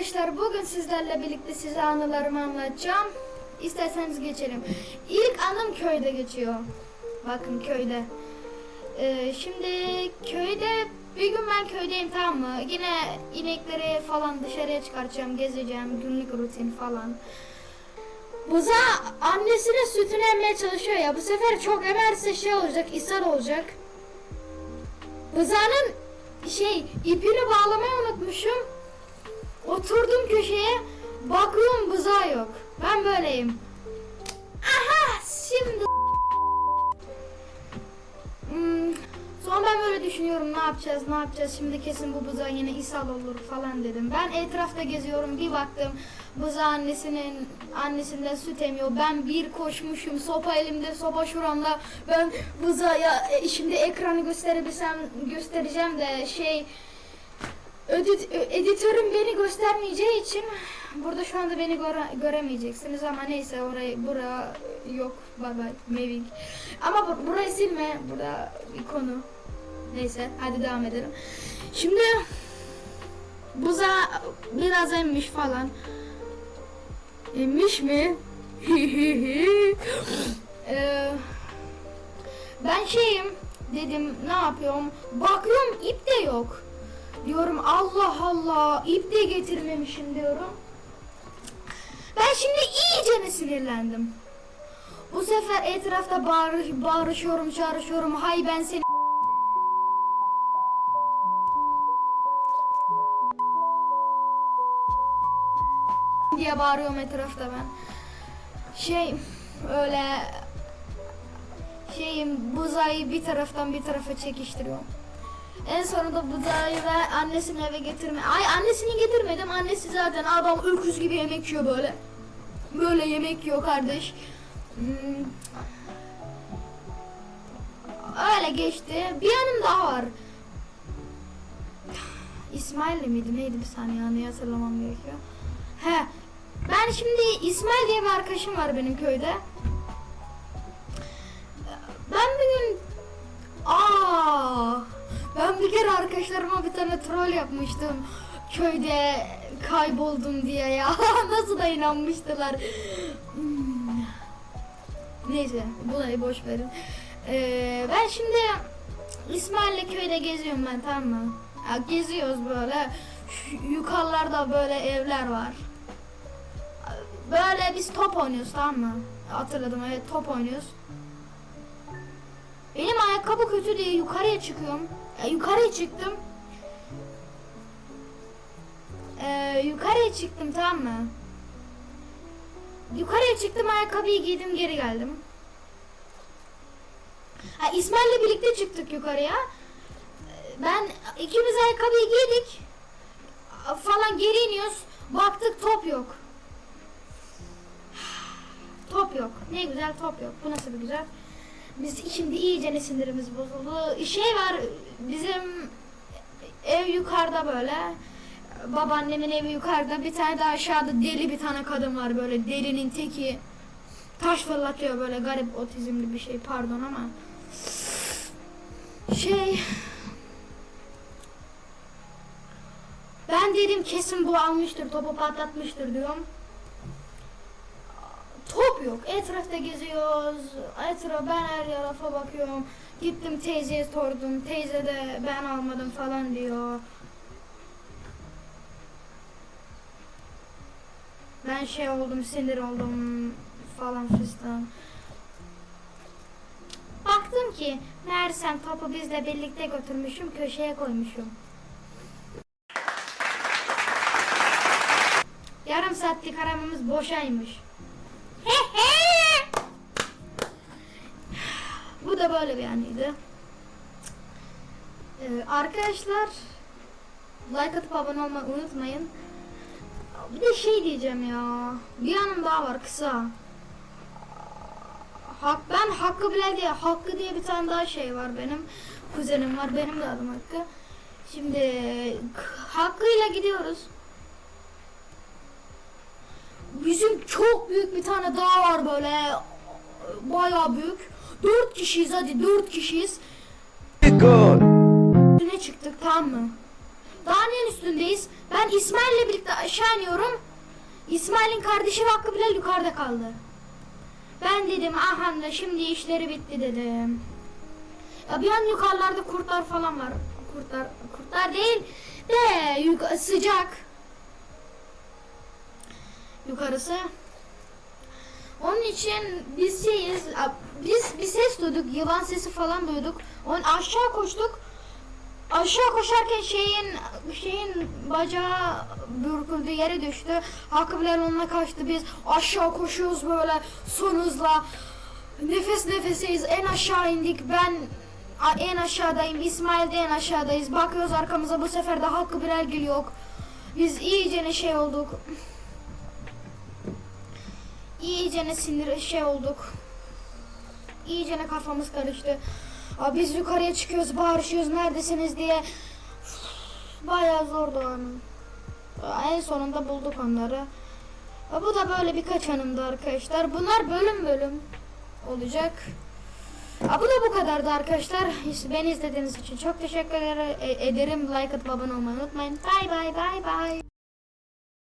arkadaşlar bugün sizlerle birlikte size anılarımı anlatacağım. İsterseniz geçelim. İlk anım köyde geçiyor. Bakın köyde. Ee, şimdi köyde bir gün ben köydeyim tamam mı? Yine inekleri falan dışarıya çıkartacağım, gezeceğim, günlük rutin falan. Buza annesinin sütünü emmeye çalışıyor ya. Bu sefer çok emerse şey olacak, ishal olacak. Bızanın şey ipini bağlamayı unutmuşum. Oturdum köşeye. Bakıyorum bıza yok. Ben böyleyim. Aha şimdi Hmm, sonra ben böyle düşünüyorum ne yapacağız ne yapacağız şimdi kesin bu bıza yine ishal olur falan dedim. Ben etrafta geziyorum bir baktım bıza annesinin annesinden süt emiyor. Ben bir koşmuşum sopa elimde sopa şuramda ben bızaya e, şimdi ekranı gösterebilsem göstereceğim de şey Edit, editörüm beni göstermeyeceği için burada şu anda beni göre, göremeyeceksiniz ama neyse orayı bura yok bye bye maybe. Ama bu, burayı silme burada bir konu. Neyse hadi devam edelim. Şimdi buza biraz emmiş falan. Emmiş mi? Ee, ben şeyim dedim ne yapıyorum? Bakıyorum ip de yok. Diyorum Allah Allah ip de getirmemişim diyorum. Ben şimdi iyice sinirlendim. Bu sefer etrafta bağırış, bağırışıyorum, çağrışıyorum. Hay ben seni diye bağırıyorum etrafta ben. Şey öyle şeyim buzayı bir taraftan bir tarafa çekiştiriyorum. En sonunda buzayı ve annesini eve getirme. Ay annesini getirmedim. Annesi zaten adam öküz gibi yemek yiyor böyle. Böyle yemek yiyor kardeş. Hmm. Öyle geçti. Bir yanım daha var. İsmail miydi neydi bir saniye anıyı hatırlamam gerekiyor. He. Ben şimdi İsmail diye bir arkadaşım var benim köyde. Ben bir gün Aa, ben bir kere arkadaşlarıma bir tane troll yapmıştım. Köyde kayboldum diye ya. Nasıl da inanmıştılar. Hmm. Neyse burayı boş verin. Ee, ben şimdi İsmail'le köyde geziyorum ben tamam mı? Ya, geziyoruz böyle. Şu yukarılarda böyle evler var. Böyle biz top oynuyoruz tamam mı? Hatırladım evet top oynuyoruz. Benim ayakkabı kötü diye yukarıya çıkıyorum. Ya, yukarıya çıktım. Ee, yukarıya çıktım tamam mı? Yukarıya çıktım ayakkabıyı giydim geri geldim. Ha, İsmail'le birlikte çıktık yukarıya. Ben ikimiz ayakkabıyı giydik. Falan geri iniyoruz. Baktık top yok. Top yok. Ne güzel top yok. Bu nasıl bir güzel. Biz şimdi iyice sinirimiz bozuldu. Şey var bizim ev yukarıda böyle. Babaannemin evi yukarıda. Bir tane de aşağıda deli bir tane kadın var böyle delinin teki. Taş fırlatıyor böyle garip otizmli bir şey pardon ama. Şey ben dedim kesin bu almıştır topu patlatmıştır diyorum. Yok. Etrafta geziyoruz. Etraf ben her tarafa bakıyorum. Gittim teyzeye sordum. Teyze de ben almadım falan diyor. Ben şey oldum, sinir oldum falan fistan. Baktım ki meğersem topu bizle birlikte götürmüşüm, köşeye koymuşum. Yarım saatlik aramamız boşaymış. Bu da böyle bir anıydı. Ee, arkadaşlar like atıp abone olmayı unutmayın. Bir de şey diyeceğim ya. Bir anım daha var kısa. Hak, ben Hakkı bile diye Hakkı diye bir tane daha şey var benim. Kuzenim var benim de adım Hakkı. Şimdi Hakkı'yla gidiyoruz. Bizim çok büyük bir tane dağ var böyle. Bayağı büyük. Dört kişiyiz hadi dört kişiyiz. Üstüne çıktık tamam mı? Dağın üstündeyiz. Ben İsmail'le birlikte aşağı iniyorum. İsmail'in kardeşi Hakkı Bilal yukarıda kaldı. Ben dedim aha da şimdi işleri bitti dedim. Ya bir an yukarılarda kurtlar falan var. Kurtlar, kurtlar değil de sıcak. Yukarısı. Onun için biz şeyiz, biz bir ses duyduk, yılan sesi falan duyduk. Onun aşağı koştuk. Aşağı koşarken şeyin şeyin bacağı bürküldü yere düştü. Hakkı Bilal onunla kaçtı. Biz aşağı koşuyoruz böyle son hızla. Nefes nefeseyiz. En aşağı indik. Ben en aşağıdayım. İsmail de en aşağıdayız. Bakıyoruz arkamıza bu sefer de Hakkı Bilal geliyor. Biz iyicene şey olduk. İyicene sinir şey olduk. İyicene kafamız karıştı. Abi biz yukarıya çıkıyoruz, bağırışıyoruz neredesiniz diye. Bayağı zordu anı. En sonunda bulduk onları. Bu da böyle birkaç anımdı arkadaşlar. Bunlar bölüm bölüm olacak. Bu da bu kadardı arkadaşlar. Beni izlediğiniz için çok teşekkür ederim. Like atıp abone olmayı unutmayın. Bye bye bye bye.